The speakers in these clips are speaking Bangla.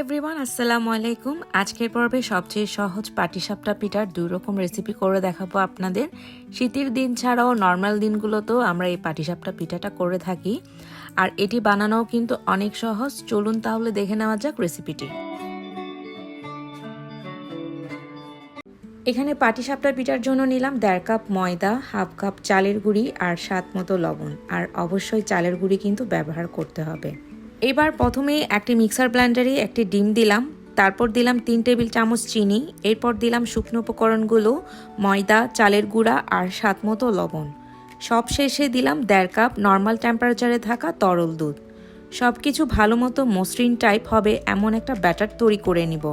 এভরিওয়ান আসসালামু আলাইকুম। আজকের পর্বে সবচেয়ে সহজ পাটিসাপটা পিঠার দুই রকম রেসিপি করে দেখাবো আপনাদের। শীতের দিন ছাড়াও নর্মাল দিনগুলোতেও আমরা এই পাটিসাপটা পিঠাটা করে থাকি। আর এটি বানানোও কিন্তু অনেক সহজ। চলুন তাহলে দেখে নেওয়া যাক রেসিপিটি এখানে পাটিসাপটা পিঠার জন্য নিলাম দেড় কাপ ময়দা, হাফ কাপ চালের গুঁড়ি আর স্বাদ মতো লবণ। আর অবশ্যই চালের গুঁড়ি কিন্তু ব্যবহার করতে হবে। এবার প্রথমে একটি মিক্সার ব্লেন্ডারে একটি ডিম দিলাম, তারপর দিলাম তিন টেবিল চামচ চিনি, এরপর দিলাম শুকনো উপকরণগুলো, ময়দা, চালের গুঁড়া আর স্বাদ মতো লবণ। সব শেষে দিলাম দেড় কাপ নর্মাল টেম্পারেচারে থাকা তরল দুধ। সব কিছু ভালো মতো মসৃণ টাইপ হবে, এমন একটা ব্যাটার তৈরি করে নিব।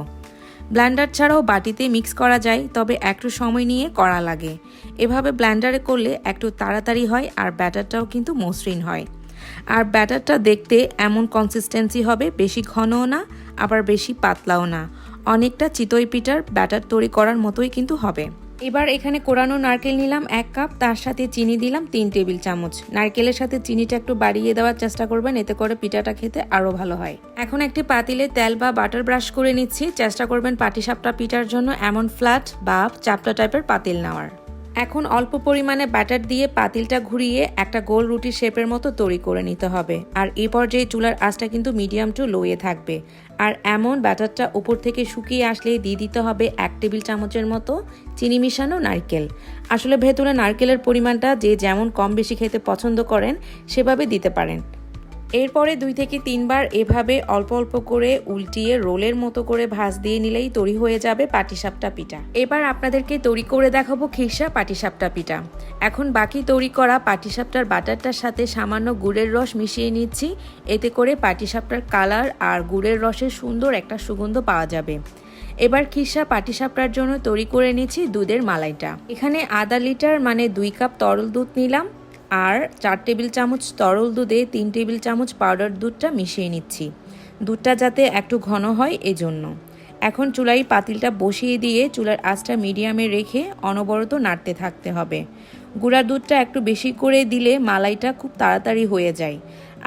ব্ল্যান্ডার ছাড়াও বাটিতে মিক্স করা যায়, তবে একটু সময় নিয়ে করা লাগে। এভাবে ব্ল্যান্ডারে করলে একটু তাড়াতাড়ি হয় আর ব্যাটারটাও কিন্তু মসৃণ হয়। আর ব্যাটারটা দেখতে এমন কনসিস্টেন্সি হবে, বেশি ঘনও না, আবার বেশি পাতলাও না। অনেকটা চিতই পিঠার ব্যাটার তৈরি করার মতোই কিন্তু হবে। এবার এখানে কোরানো নারকেল নিলাম এক কাপ, তার সাথে চিনি দিলাম তিন টেবিল চামচ। নারকেলের সাথে চিনিটা একটু বাড়িয়ে দেওয়ার চেষ্টা করবেন, এতে করে পিঠাটা খেতে আরও ভালো হয়। এখন একটি পাতিলে তেল বা বাটার ব্রাশ করে নিচ্ছি। চেষ্টা করবেন পাটিসাপটা পিঠার জন্য এমন ফ্ল্যাট বা চাপটা টাইপের পাতিল নেওয়ার। এখন অল্প পরিমাণে ব্যাটার দিয়ে পাতিলটা ঘুরিয়ে একটা গোল রুটি শেপের মতো তৈরি করে নিতে হবে। আর এই পর্যায়ে চুলার আঁচটা কিন্তু মিডিয়াম টু লোয়ে থাকবে। আর এমন ব্যাটারটা উপর থেকে শুকিয়ে আসলে দিয়ে দিতে হবে এক টেবিল চামচের মতো চিনি মিশানো নারকেল। আসলে ভেতরে নারকেলের পরিমাণটা যে যেমন কম বেশি খেতে পছন্দ করেন, সেভাবে দিতে পারেন। এরপরে দুই থেকে তিনবার এভাবে অল্প অল্প করে উল্টিয়ে রোলের মতো করে ভাজ দিয়ে নিলেই তৈরি হয়ে যাবে পাটিসাপটা পিঠা। এবার আপনাদেরকে তৈরি করে দেখাবো খিরসা পাটিসাপটা পিঠা। এখন বাকি তৈরি করা পাটিসাপটার বাটারটার সাথে সামান্য গুড়ের রস মিশিয়ে নিচ্ছি। এতে করে পাটিসাপটার কালার আর গুড়ের রসের সুন্দর একটা সুগন্ধ পাওয়া যাবে। এবার খিসা পাটিসাপটার জন্য তৈরি করে নিচ্ছি দুধের মালাইটা। এখানে আধা লিটার মানে দুই কাপ তরল দুধ নিলাম। আর চার টেবিল চামচ তরল দুধে তিন টেবিল চামচ পাউডার দুধটা মিশিয়ে নিচ্ছি। দুধটা যাতে একটু ঘন হয় এজন্য। এখন চুলাই পাতিলটা বসিয়ে দিয়ে চুলার আঁচটা মিডিয়ামে রেখে অনবরত নাড়তে থাকতে হবে। গুঁড়া দুধটা একটু বেশি করে দিলে মালাইটা খুব তাড়াতাড়ি হয়ে যায়।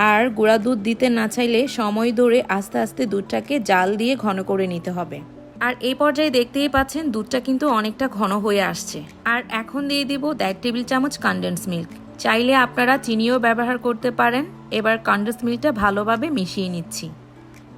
আর গুঁড়া দুধ দিতে না চাইলে সময় ধরে আস্তে আস্তে দুধটাকে জাল দিয়ে ঘন করে নিতে হবে। আর এই পর্যায়ে দেখতেই পাচ্ছেন দুধটা কিন্তু অনেকটা ঘন হয়ে আসছে। আর এখন দিয়ে দিব দেড় টেবিল চামচ কনডেন্স মিল্ক চাইলে আপনারা চিনিও ব্যবহার করতে পারেন। এবার কন্ডেন্স মিল্কটা ভালোভাবে মিশিয়ে নিচ্ছি।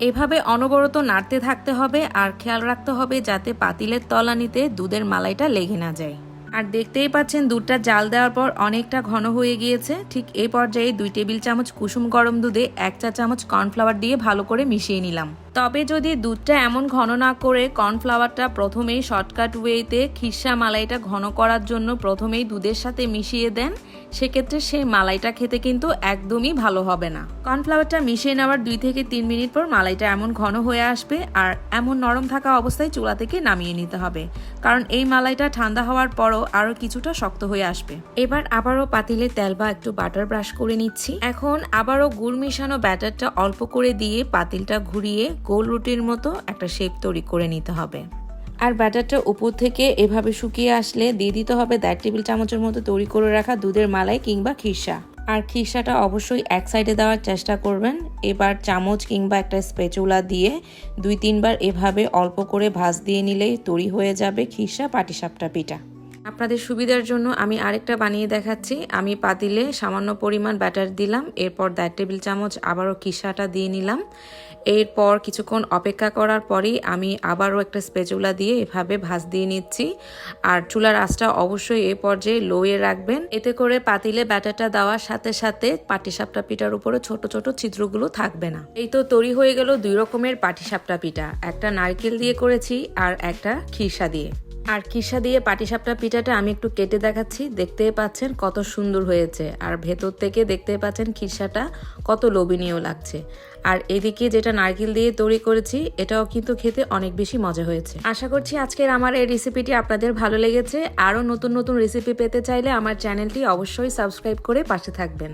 এভাবে অনবরত নাড়তে থাকতে হবে আর খেয়াল রাখতে হবে যাতে পাতিলের তলানিতে দুধের মালাইটা লেগে না যায়। আর দেখতেই পাচ্ছেন দুধটা জাল দেওয়ার পর অনেকটা ঘন হয়ে গিয়েছে। ঠিক এই পর্যায়ে দুই টেবিল চামচ কুসুম গরম দুধে এক চা চামচ কর্নফ্লাওয়ার দিয়ে ভালো করে মিশিয়ে নিলাম। তবে যদি দুধটা এমন ঘন না করে কর্নফ্লাওয়ারটা প্রথমেই শর্টকাট ওয়েতে খিরসা মালাইটা ঘন করার জন্য প্রথমেই দুধের সাথে মিশিয়ে দেন। সেক্ষেত্রে সেই মালাইটা খেতে কিন্তু একদমই ভালো হবে না। কর্নফ্লাওয়ারটা মিশিয়ে নেওয়ার দুই থেকে তিন মিনিট পর মালাইটা এমন ঘন হয়ে আসবে আর এমন নরম থাকা অবস্থায় চুলা থেকে নামিয়ে নিতে হবে। কারণ এই মালাইটা ঠান্ডা হওয়ার পরও আরও কিছুটা শক্ত হয়ে আসবে। এবার আবারও পাতিলে তেল বা একটু বাটার ব্রাশ করে নিচ্ছি। এখন আবারও গুড় মিশানো ব্যাটারটা অল্প করে দিয়ে পাতিলটা ঘুরিয়ে গোল রুটির মতো একটা শেপ তৈরি করে নিতে হবে। আর ব্যাটারটা উপর থেকে এভাবে শুকিয়ে আসলে দিয়ে দিতে হবে দেড় টেবিল চামচের মতো তৈরি করে রাখা দুধের মালাই কিংবা খিসা আর খিরসাটা অবশ্যই এক সাইডে দেওয়ার চেষ্টা করবেন। এবার চামচ কিংবা একটা স্পেচুলা দিয়ে দুই তিনবার এভাবে অল্প করে ভাজ দিয়ে নিলেই তৈরি হয়ে যাবে খিসা পাটিসাপটা পিঠা। আপনাদের সুবিধার জন্য আমি আরেকটা বানিয়ে দেখাচ্ছি। আমি পাতিলে সামান্য পরিমাণ ব্যাটার দিলাম, এরপর দেড় টেবিল চামচ আবারও কিসাটা দিয়ে নিলাম। এরপর কিছুক্ষণ অপেক্ষা করার পরেই আমি আবারও একটা স্পেচুলা দিয়ে এভাবে ভাজ দিয়ে নিচ্ছি। আর চুলার আঁচটা অবশ্যই এ পর্যায়ে লোয়ে রাখবেন। এতে করে পাতিলে ব্যাটারটা দেওয়ার সাথে সাথে পাটিসাপটা পিঠার উপরে ছোট ছোট চিত্রগুলো থাকবে না। এই তো তৈরি হয়ে গেল দুই রকমের পাটিসাপটা পিঠা, একটা নারকেল দিয়ে করেছি আর একটা খিরসা দিয়ে। আর কিসা দিয়ে পাটিসাপটা পিঠাটা আমি একটু কেটে দেখাচ্ছি। দেখতেই পাচ্ছেন কত সুন্দর হয়েছে। আর ভেতর থেকে দেখতে পাচ্ছেন খিসাটা কত লোভনীয় লাগছে। আর এদিকে যেটা নারকেল দিয়ে তৈরি করেছি, এটাও কিন্তু খেতে অনেক বেশি মজা হয়েছে। আশা করছি আজকের আমার এই রেসিপিটি আপনাদের ভালো লেগেছে। আরও নতুন নতুন রেসিপি পেতে চাইলে আমার চ্যানেলটি অবশ্যই সাবস্ক্রাইব করে পাশে থাকবেন।